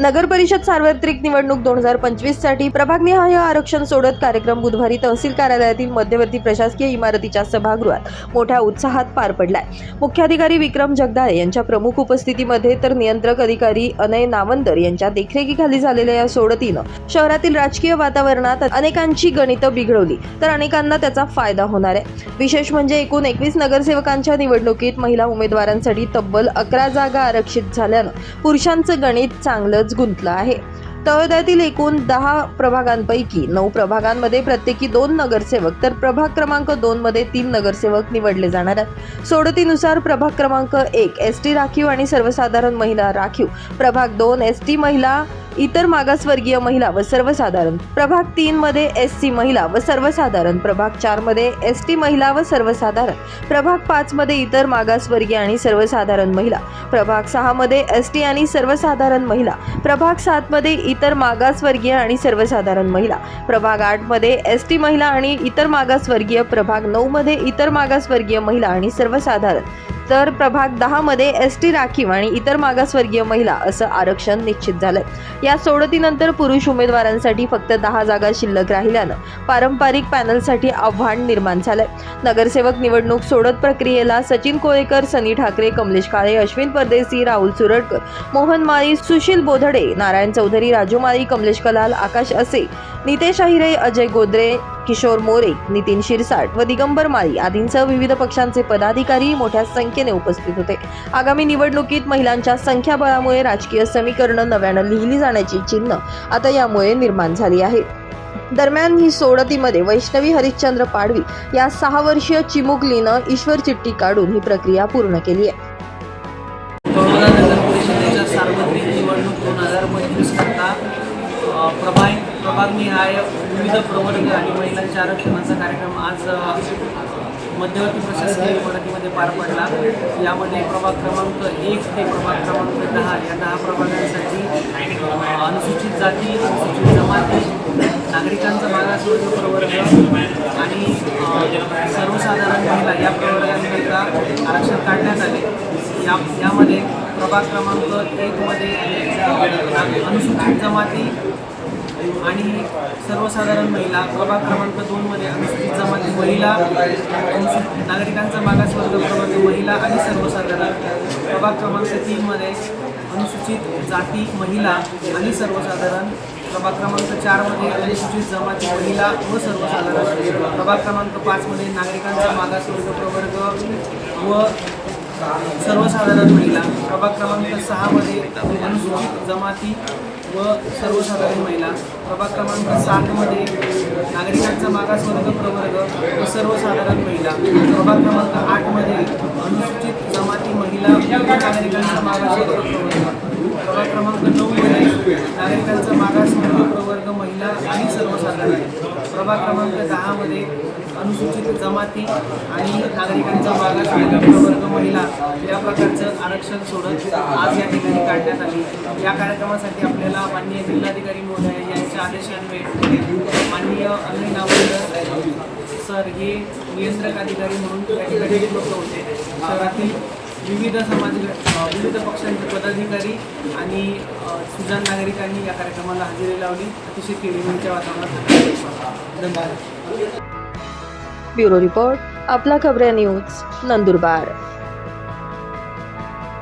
नगर परिषद सार्वत्रिक निवडणूक दोन हजार पंचवीससाठी प्रभागनिहाय आरक्षण सोडत कार्यक्रम बुधवारी तहसील कार्यालयातील मध्यवर्ती प्रशासकीय इमारतीच्या सभागृहात मोठ्या उत्साहात पार पडलाय. मुख्याधिकारी विक्रम जगदाळे यांच्या प्रमुख उपस्थितीमध्ये तर नियंत्रक अधिकारी अनय नावंदर यांच्या देखरेखीखाली झालेल्या या सोडतीनं शहरातील राजकीय वातावरणात अनेकांची गणितं बिघडवली तर अनेकांना त्याचा फायदा होणार आहे. विशेष म्हणजे एकूण एकवीस नगरसेवकांच्या निवडणुकीत महिला उमेदवारांसाठी तब्बल अकरा जागा आरक्षित झाल्यानं पुरुषांचं गणित चांगलं चांगलंच गुंतलं आहे. तळोद्यातील एकूण दहा प्रभागांपैकी नऊ प्रभागांमध्ये प्रत्येकी दोन नगरसेवक तर प्रभाग क्रमांक दोन मध्ये तीन नगरसेवक निवडले जाणार आहेत. सोडतीनुसार प्रभाग क्रमांक एक एस टी राखीव आणि सर्वसाधारण महिला राखीव. प्रभाग दोन एस टी महिला इतर मागासवर्गीय महिला व सर्वसाधारण प्रभाग तीन मध्ये एस सी महिला व सर्वसाधारण प्रभाग चारमध्ये एस टी महिला व सर्वसाधारण प्रभाग पाच मध्ये इतर मागासवर्गीय आणि सर्वसाधारण महिला प्रभाग सहा मध्ये एस टी आणि सर्वसाधारण महिला प्रभाग सात मध्ये इतर मागासवर्गीय आणि सर्वसाधारण महिला प्रभाग आठमध्ये एस टी महिला आणि इतर मागासवर्गीय प्रभाग नऊ मध्ये इतर मागासवर्गीय महिला आणि सर्वसाधारण तर प्रभाग दहामध्ये एस टी राखीव आणि इतर मागासवर्गीय महिला असं आरक्षण निश्चित झालंय. या सोडतीनंतर पुरुष उमेदवारांसाठी फक्त दहा जागा शिल्लक राहिल्यानं पारंपरिक पॅनलसाठी आव्हान निर्माण झालंय. नगरसेवक निवडणूक सोडत प्रक्रियेला सचिन कोळेकर सनी ठाकरे कमलेश काळे अश्विन परदेसी राहुल सुरडकर मोहन माळी सुशील बोधडे नारायण चौधरी राजू माळी कमलेश कलाल आकाश असे नितेश अहिरे अजय गोदरे किशोर मोरे नितीन शिरसाट व दिगंबर माळी आदींसह विविध पक्षांचे पदाधिकारी मोठ्या संख्येने उपस्थित होते. आगामी निवडणुकीत महिलांच्या संख्याबळामुळे राजकीय समीकरणं नव्यानं लिहिली जाण्याची चिन्ह आता यामुळे निर्माण झाली आहे. दरम्यान ही सोडतीमध्ये वैष्णवी हरिश्चंद्र पाडवी या सहा वर्षीय चिमुकलीनं ईश्वर चिठ्ठी काढून ही प्रक्रिया पूर्ण केली आहे. सार्वत्रिक निवडणूक दोन हजार पंचवीस करता प्रभाग प्रभागनिहाय विविध प्रवर्ग आणि महिलांच्या आरक्षणाचा कार्यक्रम आज मध्यवर्ती प्रशासकीय इमारतीमध्ये पार पडला. यामध्ये प्रभाग क्रमांक एक ते प्रभाग क्रमांक दहा या दहा प्रभागांसाठी अनुसूचित जाती अनुसूचित जमाती नागरिकांचा मागासवर्ग प्रवर्ग आणि सर्वसाधारण महिला या प्रवर्गांकरिता आरक्षण काढण्यात आले. या यामध्ये प्रभाग क्रमांक एकमध्ये अनुसूचित जमाती आणि सर्वसाधारण महिला प्रभाग क्रमांक दोनमध्ये अनुसूचित जमाती महिला अनुसूचित नागरिकांचा मागासवर्ग क्रमांक महिला आणि सर्वसाधारण. प्रभाग क्रमांक तीनमध्ये अनुसूचित जाती महिला आणि सर्वसाधारण. प्रभाग क्रमांक चारमध्ये अनुसूचित जमाती महिला व सर्वसाधारण. प्रभाग क्रमांक पाचमध्ये नागरिकांचा मागासवर्ग प्रवर्ग व सर्वसाधारण महिला. प्रभाग क्रमांक सहामध्ये अनुसूचित जमाती व सर्वसाधारण महिला. प्रभाग क्रमांक सातमध्ये नागरिकांचा मागासवर्ग प्रवर्ग व सर्वसाधारण महिला. प्रभाग क्रमांक आठमध्ये अनुसूचित जमाती महिला नागरिकांचा मागासवर्ग प्रवर्ग. प्रभाग क्रमांक नऊमध्ये नागरिकांचा मागासवर्ग प्रवर्ग. महिला आणि सर्वसाधारण प्रभाग क्रमांक दहामध्ये अनुसूचित जमाती आणि नागरिकांचा मागासवर्ग प्रवर्ग महिला या प्रकारचं आरक्षण सोडत आज या ठिकाणी काढण्यात आली. या कार्यक्रमासाठी आपल्याला माननीय जिल्हाधिकारी महोदय यांच्या आदेशान्वये माननीय अनिल नावकर सर हे नियंत्रक अधिकारी म्हणून या ठिकाणी होते. शहरातील विविध समाज विविध पक्षांचे पदाधिकारी आणि अ, सुजाण नागरिकांनी या कार्यक्रमाला हजेरी लावली. अतिशय केळीच्या वातावरणात धन्यवाद. ब्युरो रिपोर्ट आपला खबऱ्या न्यूज नंदुरबार.